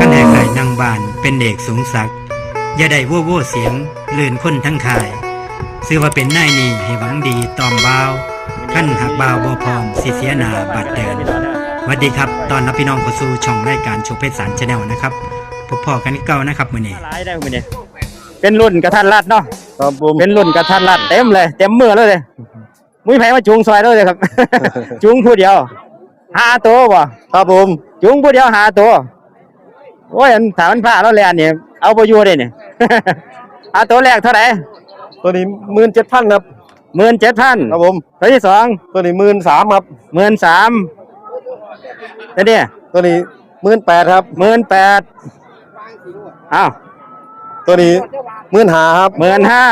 กันแหกไหลนางบานเป็นเด็กสูงสักดิ์อย่าได้โว้โว้เสียงลื่นคนทั้งคายซื้อว่าเป็นนายนี่ให้หวังดีตอมบ่าวขั้นหักบ่าวบ่พร้อมสิเสียหนาบัดเดินสวัสดีครับ ตอนรับพี่น้องเข้าสู่ช่องรายการโชว์เพชรสารชาแนลนะครับพบพอกันอีกเก่านะครับมื้อนี้หลายได้มื้อนี้เป็นรุ่นกระทันรัดเนาะครับผมเป็นรุ่นกระทันรัดเต็มเลยเต็มมือเลยเลยมุ้ยไผมาจูงซอยเลยครับ จูงผู้เดียวหาตัวบ่ครับผมจูงผู้เดียวหาตัว โอ้ยอันถามมันพลาดแล้วแลนนี่เอาบ่อยู่เด้นี่หาตัวแรกเท่าไหร่ตัวนี้หมื่นเจ็ดพันครับหมื่นเจ็ดพันครับผมตัวที่สองตัวนี้หมื่นสามครับหมื่นสามตัวนี้ตัวนี้หมื่นแปดครับหมื่นแปดอ้าวตัวนี้หมื่นหาครับหมื่นห้า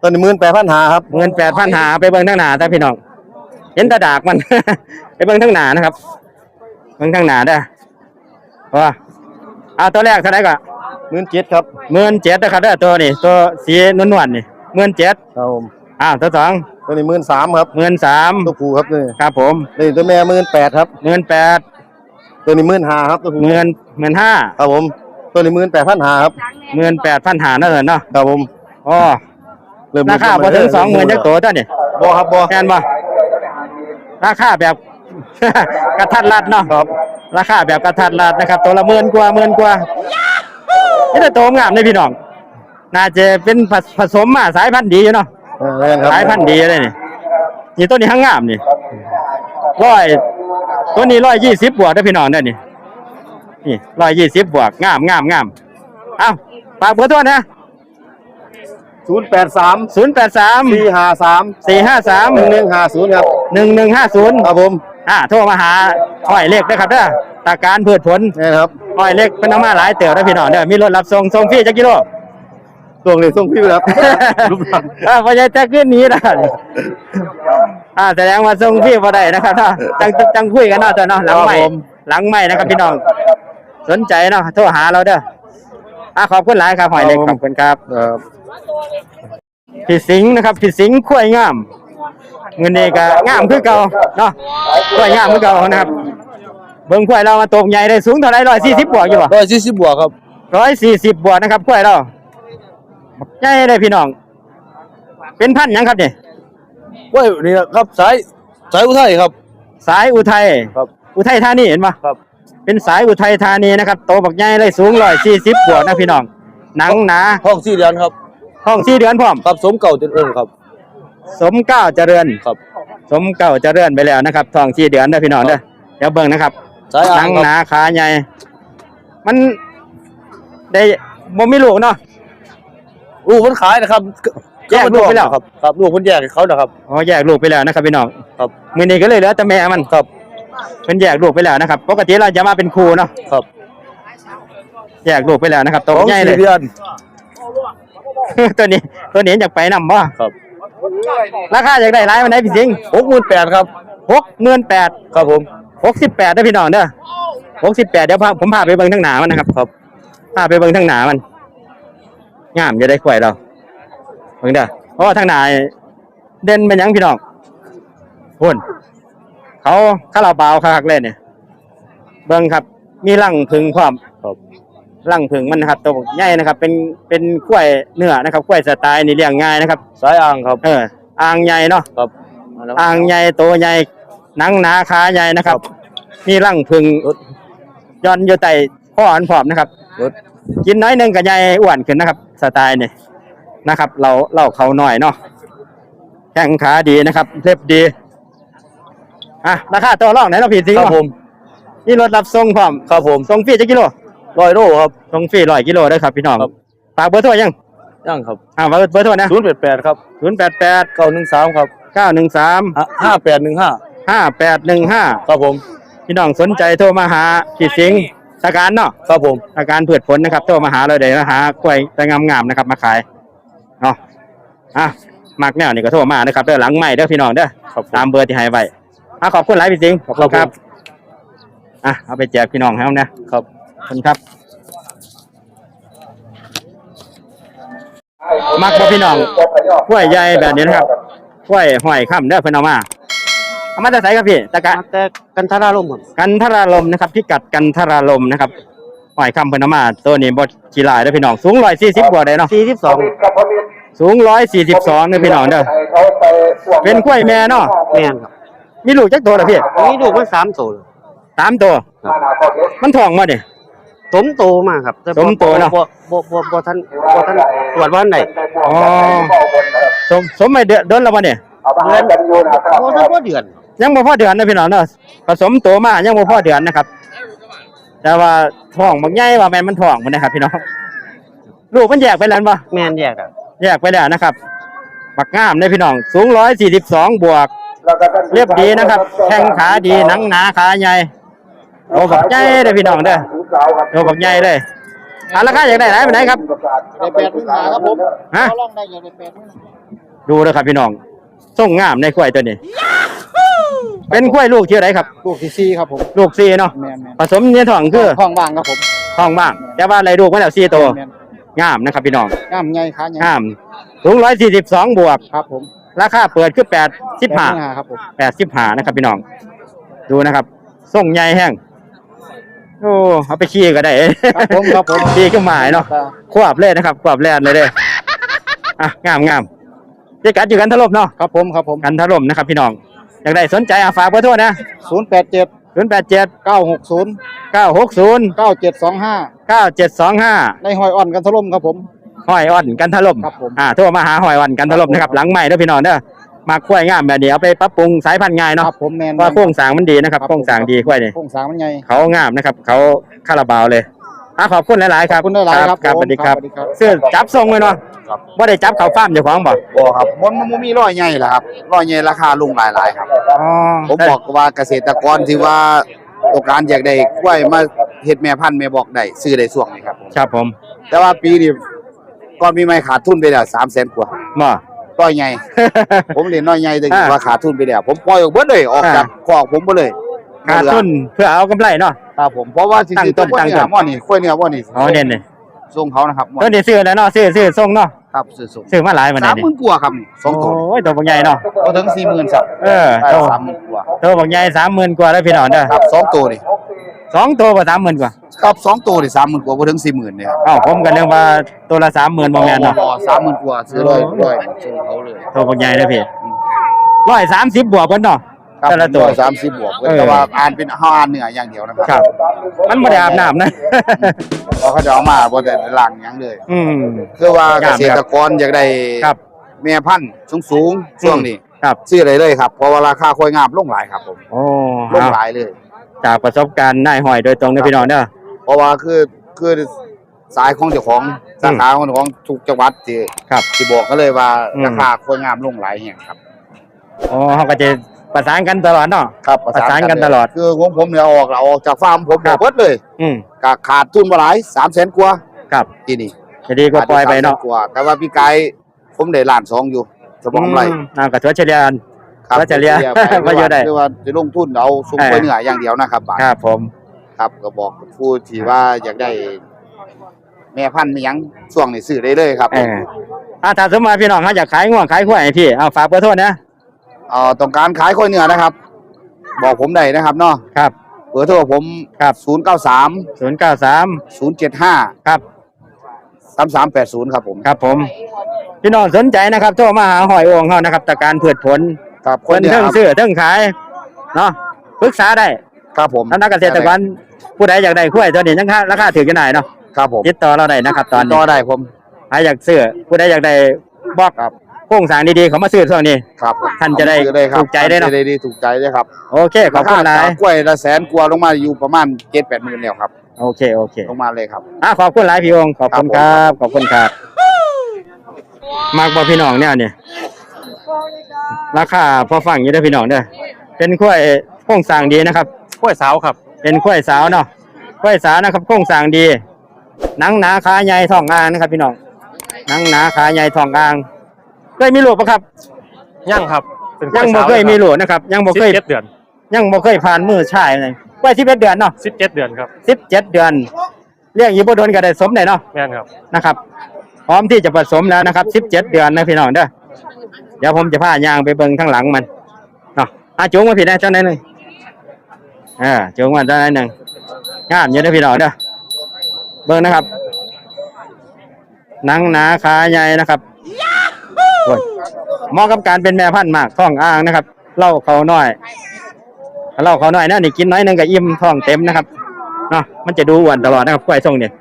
ตัวนี้หมื่นแปดพันหาครับหมื่นแปดพันหาไปเบิ่งทั้งหนาแต่พี่น้องเห็นแตาดากมัน ไปเบิ่งทั้งหนานะครับ เบิ่งทั้งหนาได้อ ว่าเอาตัวแรกเท่าไหร่ก็หมื่นเจ็ดครับหมื่นเจ็ดนะครับเด้อตัวนี้ตัวสีนวลๆนี่หมื่นเจ็ดครับผมอ้าวตัวสองตัวนี้หมื่นสามครับหมื่นสามตัวผู้ครับนี่ครับผมนี่ตัวแม่หมื่นแปดครับหมื่นแปดตัวนี้หมื่นหาครับตัวผู้หมื่นหมื่นห้าครับผมตัวนี้หมื่นแปดพันหาครับหมื่นแปดพันหานั่นเลยเนาะครับผมอ๋อเริ่มราคาพอถึงสองหมื่นจักตัวตัวนี่บ่ครับบ่แทนบ่ราคาแบบกระทัดรัดเนาะครับ ราคาแบบกระทัดรัดนะครับ ตัวละหมื่นกว่าหมื่นกว่านี่แต่โตวงามเลยพี่น้อง น่าจะเป็นผสผสมมาสายพันธุ์ดีอยู่เนาะเออแม่นครับสายพันธุ์ดีเลยนี่นี่ตัวนี้ทั้งงามนี่ร้อยตัวนี้ร้อยยี่สิบบวกได้อพี่น้องได้อนี่นี่ร้อยยี่สิบบวกงามงามงามเอ้าฝากเบอร์โทรนะศูนย์แปดสามศูนย์แปดสามสี่ห้าสามสี่ห้าสามหนึ่งหนึ่งห้าศูนย์ครับหนึ่งหนึ่งห้าศูนย์ ครับผม อ่าโทรมาหาห้อยเล็กนะครับเด้อตาการพืชผลนี่ครับห้อยเล็กเป็นน้ำมาหลายเตี๋ยวได้อพี่น้องเด้อมีรถรับส่งส่งฟรีจักกิโลส่งเลยส่งพี่ครับรูปร่างอ่าพอจะจะขึ้นหนี้นะอ่าแสดงว่าส่งฟรีบ่ได้นะครับถ้าจังจังจังคุยกันเนาะเจ้าเนาะหลังใหม่หลังใหม่นะครับพี่น้องสนใจเนาะโทรหาเราเด้ออ่าขอบคุณหลายครับห้อยเล็กขอบคุณครับครับพี่สิงห์นะครับพี่สิงห์ขวยงาม เงินนี้ก็งามคือเก่าเนาะขวยงามคือเก่านะครับ เบิ่งขวยเรามาตกใหญ่ได้สูงเท่าไหร่ร้อยสี่สิบบวกอยู่บ่ร้อยสี่สิบบวกครับร้อยสี่สิบบวกนะครับขวยเราใหญ่เลยพี่น้อง เป็นพันธุ์หยังครับเนี่ยเว้ยนี่ครับสายสายอุทัยครับ สายอุทัยครับ อุทัยธานีเห็นปะครับ เป็นสายอุทัยธานีนะครับโตบักใหญ่เลยสูงร้อยสี่สิบบวกนะพี่น้อง หนังหนาห้องสี่เดือนครับห้องสี่เดือนพร้อมครับสมเก่าจนเอิ้นครับ สมเก้าเจริญ ครับ สมเก้าเจริญไปแล้วนะครับทองสี่เดือนเด้อพี่น้องเด้อเดี๋ยวเบิ่งนะครับสายหอ่านังงคหรับนาขาใหญ่ มันได้บ่มีลูกเนาะ ลูกมันขายนะครับแยกลูกไปแล้ว ครับครับลูกมันแยกให้เขานะครับ อ๋อแยกลูกไปแล้วนะครับพี่น้องครับ มื้อนี้ก็เลยเหลือแต่แม่มันครับเป็นแยกลูกไปแล้วนะครับ ปกติเราจะมาเป็นครูเนาะครับแยกลูกไปแล้วนะครับตัวสองใหญ่เลย สี่เดือน ตัวนี้ตัวนี้อยากไปนำบ่ครับ ราคาอยากได้หลายมันได้พี่สิงหกหมื่นแปดครับหกหมื่นแปดครับผมหกสิบแปดได้พี่น้องเด้อหกสิบแปดเดี๋ยวพาผมพาไปเบิ่งทั้งหนามันนะครับครับพาไปเบิ่งทั้งหนามันงามจะได้ข่อยเราเบิ่งเด้อเพราะว่าทั้งหนาเด่นเป็นยังพี่น้องพุ่นเขาข้าเราบาคักเลยเนี่ยเบิ่งครับ มีรังผึ่งพร้อมค รับรังผึ่งมันนะครับตัวใหญ่นะครับ เป็นเป็นกล้วยเนื้อนะครับกล้วยสไตล์นี่เลี้ยงง่ายนะครับสายอ่างครับ เอออ่างใหญ่เนาะครับอ่างใหญ่โตใหญ่หนังหนาขาใหญ่นะครับ มีรังผึ่งย่อนอยู่ใต้ข้ออันผอมนะครับรถกินน้อยหนึงกับใหญ่อ้วนขึ้นนะครับ สไตล์นี่นะครับ เราเล่าเขาหน่อยเนาะแข้งขาดีนะครับเล็บดีอะราคาตัวรองไหนเราะพี่สิงครับห์ผมนี่รถรับส่งพร้อมครับผมส่งฟรีจักกิโล ร้อยโลครับส่งฟรีร้อยกิโลเด้อครับพี่น้องครับ ฝากเบอร์โทรยังย่างครับอ่าเบอร์เบอร์โทรนะศูนย์แปดแปดครับศูนย์แปดแปดเก้าหนึ่งสามครับเก้าหนึ่งสามห้าแปดหนึ่งห้าห้าแปดหนึ่งห้าครับผมพี่น้องสนใจโทรมาหาพี่สิงห์ตาการเนาะ ครับผมตาการพืชผลนะครับโทรมาหาเลยเดี๋ยวหากล้วยแต่งามๆนะครับ มาขายเนาะอะมักแนวนี่ก็โทรมานะครับเด้อหลังใหม่เด้อพี่น้องเด้อครับผมตามเบอร์ที่ให้ไว้อะขอบคุณหลายพี่สิงห์ขอบคุณครับ อะเอาไปแจกพี่น้องให้เอานะครับ ขอบคุณครับ มักบ่พี่น้องกล้วยใหญ่แบบนี้นะครับกล้วยห้อยค่ำเด้อเพิ่นเอามาเอามาจากไสครับพี่ตะกะ แต่กันทาราลมครับกันทรารมนะครับพิกัดกันทรารมนะครับหอยคำเพนเอามาตัวนี้บ่ขี้ลายเด้อพี่น้องสูง140กว่าได้เนาะสี่สิบสองสูง142เด้อพี่น้องเด้อเป็นกล้วยแม่เนาะแม่นครับมีลูกจักตัวเหรอพี่นี่ลูกมันสามโตเลยสามตัว มันท้องมาดิ สมโตมากครับแต่บ่สมโตเนาะบ่บ่บ่บ่ท่านบ่ท่านตรวจว่าอันไหนอ๋อ สมสมไม่เดือนเดือนแล้วบ่เนี่ยเดือนบ่ท่านบ่เดือนยังบ่พอเดือนนะพี่น้องเนาะผสมโตมายังบ่พอเดือนนะครับ แต่ว่าท้องบางใหญ่ว่าแม่นมันท้องมันนะครับ พี่น้องลูกมันแยกไปแล้วบ่ แม่นแยกอะแยกไปแล้วนะครับบักงามเลยพี่น้อง สูง 142 บวก เรียบดีนะครับแข้งขาดีหนังหนาขาใหญ่ โอ้บักใหญ่เลยพี่น้องเด้อโอ้บักใหญ่เลยอะราคาอยากได้ไหนไปไหนครับได้แปดหมื่นห้าครับผมฮะลองได้ได้แปดหมื่นดูเลยครับพี่น้องส่งงามในกล้วยตัวนี้ เป็นกล้วยลูกที่ออะไรครับ ลูกที่สี่ครับผม ลูกซีเนาะแม่นแม่นผสมเนื้อทองคือห้องว่างครับผมทองบ้าง แต่ว่าอะไรลูกมาแล้วซีโตวแม่นงามนะครับพี่น้องงามใหญ่ขาใหญ่งามสูงร้อยสี่สิบสองบวก ครับผมราคาเปิดคือแปดสิบห้า85ครับผมแปดสิบห้านะครับพี่น้อง ดูนะครับส่งใหญ่แห้ง โอ้เอาไปขี่ก็ได้ครับผมครับผมขี่ก็หมายเนาะควบเลยนะครับควบแลนเลยเด้ออะงามงามเจ๊กัดอยู่กันทะลบเนาะครับผมครับผมกันทะลมนะครับ พี่น้องอยากได้สนใจอะฝากเบอร์โทรนะศูนย์แปดเจ็ดศูนย์แปดเจ็ดเก้าหกศูนย์เก้าหกศูนย์เก้าเจ็ดสองห้าเก้าเจ็ดสองห้าในหอยอ่อนกันทะลมครับผมหอยอ่อนกันทะลมครับผมอ่าโทรมาหาหอยอ่อนกันทะลมนะครับหลังใหม่เด้อพี่น้องเด้อ มาควายงามแบบนี้เอาไปปรับปรุงสายพันธุ์ง่ายคเนาะรับผมแมนเพราะว่าโครงสร้างมันดีนะครับครับโครงสร้างดีควายนี่โครงสร้างมันใหญ่เขางามนะครับ เขาคาราบาวเลยอะขอบคุณหลาย ๆ ครับขอบคุณหลายๆครับครับผมสวัสดีครับครับสวัสดีครับ เสื้อจับทรงเลยเนาะว่าได้จับเขาฟ้าร์มเจ้าของบ่บ่ครับมันมันบ่มีร้อยใหญ่ล่ะครับร้อยใหญ่ราคาลงหลายๆครับ อ๋อผมบอกว่าเกษตรกรที่ว่าต้องการอยากได้กล้วยมาเฮ็ดแม่พันธุ์แม่บอกได้ซื้อได้ช่วงนี้ครับผมครับผมแต่ว่าปีนี้ก่อนมีไม่ขาดทุนไปแล้ว300,000กว่าบ่ ร้อยใหญ่ ผมเรียนน้อยใหญ่แต่อ่า ว่าขาดทุนไปแล้ว ผมปล่อยออกเบิดเลยออกอ่าจากคอกผมบ่เลยขาดทุนเพื่อเอากำไรเนาะ ครับผมเพราะว่าสิตั้งซื้อต้นกล้วยตั้งเนื้ต้อนหม้อนี่กล้วยเนื้อหม้อนี่อ๋อเด่นเลยส่งเขานะครับหม้อต้นนี้ซื้อแล้วเนาะซื้อซื้อทรงเนาะครับซื้อส่งซื้อมาหลายวันนี้30,000กว่าครับนี่สองตัว โอ้ยตัวบักใหญ่เนาะบ่ถึง40,000ครับเออได้ตัว30,000กว่าตัวบักใหญ่สามหมื่นกว่าแล้วพี่น้องเด้อครับสองตัวนี่สองตัวบ่สามหมื่นกว่า ครับสองตัวนี่30,000กว่าบ่ถึง40,000เนี่ยครับอ้าวผมก็นึกว่าตัวละสามหมื่นบ่แม่นเนาะสามหมื่นกว่าซื้อร้อยร้อยส่งเขาเลยตัวบักใหญ่เลยพี่ร้อยสามสิบบวกเพิ่นเนาะครับแต่ละตัวสามสิบบวกเออแต่ว่าอ่านเป็นห้าอ่านเหนืออย่างเดียวนะคครัรับ มันบ่ได้อาบน้ำนะเพราะเขาจะเอามาบ่ได้ล้างหยังเลย อืมคือว่าคเกรับษตรกรอยากได้ครับแม่พันธุ์สูงๆช่วงนี้ครับซื้อเลยเลยครับเพราะว่าราคาค่อยงามลงหลายครับผมโอ้ลงเอาหลายเลย จากประสบการณ์นายหอยโดยตรงนะพี่น้องเด้อเพ ราะว่าคือคือสายของเจ้าของสาขาของเจ้าของทุกจังหวัดที่ครับที่บอกก็เลยว่าอืม ราคาค่อยงามลงหลายแห่งครับโอ้เฮาก็จะประสานกันตลอดเนาะ ครับประสานกันตลอด คือของผมเนี่ยเอาออกเอาออกจากฟาร์มผมครับเบิดเลยอืมก็ขาดทุนบ่หลาย300,000กว่าครับที่นี่จะดีกว่าปล่อยไปเนาะกว่าแต่ว่าพี่ไกด์ผมได้ล้านสองอยู่สมองไรมอ่าก็ถือว่าเฉลี่ยกัน ครับว่าจะเรียกไปว่าอยู่ได้คือว่าจะลงทุนเอาซุ้มเออ กล้วยเนื้ออย่างเดียวนะครับบาท ครับผม ครับก็บอกผู้ที่ว่าอยากได้แม่พันธุ์มีหยังช่วงนี้ซื้อได้เลยครับเอออ่าถ้าสมมติว่าพี่น้องเขาอยากขายง่วงขายข้วยให้พี่เอาฝากเบอร์โทรนะเอ่อต้องการขายกล้วยเนื้อนะครับ บอกผมได้นะครับเนาะครับ เบอร์โทรผมครับ093 093 075ครับ3380ครับผมครับผม พี่น้องสนใจนะครับโทรมาหาหอยโอ่งเขานะครับตะการพืชผลครับคนเทิงซื้อเทิงขายเนาะปรึกษาได้ครับผม ท่านนักเกษตรกร ผู้ใดอยากได้ข้วยตัวนี้ยังค่าราคาถือกันได้เนาะครับผมติดต่อเราได้นะครับ ตอนต่นี้อได้ผมใครอยากซื้อผู้ใดอยากได้บอกครับโครงสร้างดีๆเขามาซื้อช่วงนี้ครับผมท่านจะได้ซื้อเลยครับถูกใจได้เนอะท่ได้ดีถูกใจได้ครับโอเคขอบคุณหลายรคกล้วยละแสนกว่าลงมาอยู่ประมาณเจ็ดแปดหมื่นแล้วครับโอเคโอเคลงมาเลยครับอะขอบคุณหลายพี่องค์ขอบคุณคครัรับบผมขอบคุณครับมากบ่พี่น้องเนี่ยเนี่ยราคาพอฟังอยู่เด้อพี่น้องเด้อเป็นกล้วยโครงสร้างดีนะครับกล้วยสาวครับ เป็นกล้วยสาวเนาะกล้วยสาวนะครับโครงสร้างดี หนังหนาขาใหญ่ท้องอ่างนะครับ พี่น้อง หนังหนาขาใหญ่ท้องอ่าง เคยมีลูกปะครับยังครับเป็นยังบ่เคยมีลูกนะครับ ยังบ่สิบเคยเจ็ดเดือนยังบ่เคยผ่านมือชายเลยกล้วย11เดือนเนาะสิบเจ็ดเดือนครับ17เดือนเลี้ยงอยู่บ่โดนก็ได้สมได้เนาะแม่นครับนะครับ พร้อมที่จะผสมแล้วนะครับ17เดือนนะพี่น้องเด้อเดี๋ยวผมจะพายางไปเบิ่งข้างหลังมันเนาะอะจูงมาผิดได้เจ้าไหนหนึ่ง อ่าจูงมาเจ้าไหนหนึ่งงามเยอะเด้อพี่น้องเด้อเบิ่งนะครับหนังหนาขาใหญ่นะครับโอ้ยเหมาะกับการเป็นแม่พันธุ์มากท้องอ่างนะครับเล่าเขาน้อยเล่าเขาน้อยนะนี่กินน้อยหนึงก็อิ่มท้องเต็มนะครับเนาะมันจะดูอ้วนตลอดนะครับกล้วยทรงเนี่ย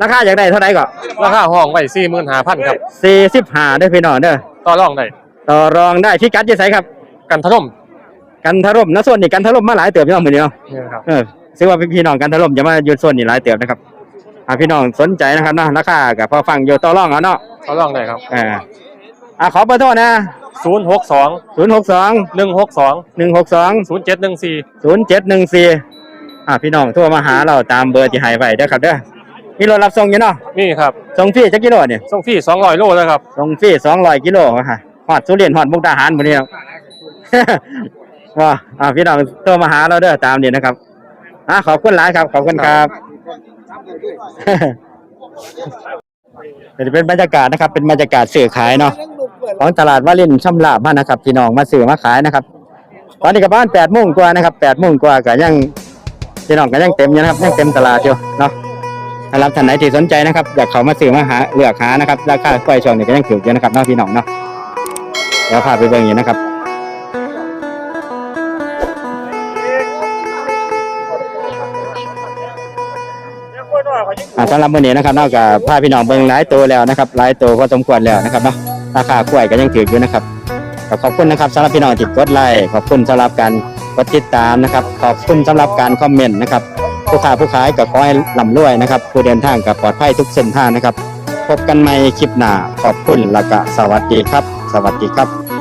ราคาอยากได้เท่าไหร่ก็ราคาห้องไว้สี่หมื่นห้าพันครับสี่สิบห้าเด้อพี่น้องเด้อต่อรองได้ต่อรองได้พี่กัดจะใส่ครับ กันถล่ม กันทะล่มนะส่วนนี้กันทะล่มมาหลายเติบพี่น้องมือนี้เนาะนี่นะครับ เออซื้อว่าพี่น้องกันทะล่มจะมาอยู่ส่วนนี้หลายเติบนะครับอ่าพี่น้องสนใจนะครับเนาะราคากับพอฟังอยู่ต่อรองเอาเนาะต่อรองได้ครับเอออ่าขอเบอร์โทษนะศูนย์หกสองศูนย์หกสองหนึ่งหกสองหนึ่งหกสองศูนย์เจ็ดหนึ่งสี่ศูนย์เจ็ดหนึ่งสี่อ่าพี่น้องโทรมาหาเราตามเบอร์ที่ให้ไว้เด้อครับเด้อมีรถรับส่งอยู่เนาะนี่ครับส่งฟรีจักกิโลเนี่ยส่งฟรีสองร้อยโลแล้วครับส่งฟรีสองร้อยกิโลค่ะฮอดสุรินทร์ฮอดมุกดาหารหมดนี้ค รับว่าอ่าพี่น้องโทรมาหาเราเด้อตามนี้นะครับอ่าขอบคุณหลายครับ ขอบคุณครับเป็นบรรยากาศนะครับ เป็นบรรยากาศสื่อขายเนาะของตลาดวารินช่ำลาบบ้านนะครับ พี่น้องมาสื่อมาขายนะครับ ตอนนี้กับบ้านแปดโมงกว่านะครับแปดโมงกว่าก็ยังพี่น้องก็ยังเต็มอยู่นะครับยังเต็มตลาดอยู่เนาะสำหรับท่านไหนที่สนใจนะครับอยากเขามาซื้อมาหาเลือกหานะครับราคากล้วยช่วงนี้ก็ยังถูกอยู่นะครับเนาะพี่น้องเนาะเดี๋ยวพาไปเบิ่งอยู่นะครับ สำหรับมื้อนี้นะครับนอกจากพาพี่น้องเบิ่งหลายตัวแล้วนะครับหลายตัวพอสมควรแล้วนะครับเนาะราคากล้วยก็ยังถูกอยู่นะครับขอบคุณนะครับสำหรับพี่น้องที่กดไลค์ขอบคุณสำหรับการกดติดตามนะครับ ขอบคุณสำหรับการคอมเมนต์นะครับผู้ค้าผู้ขายก็ขอให้ร่ำรวยนะครับ ผู้เดินทางก็ปลอดภัยทุกเส้นทางนะครับ พบกันใหม่คลิปหน้าขอบคุณแล้วก็สวัสดีครับ สวัสดีครับ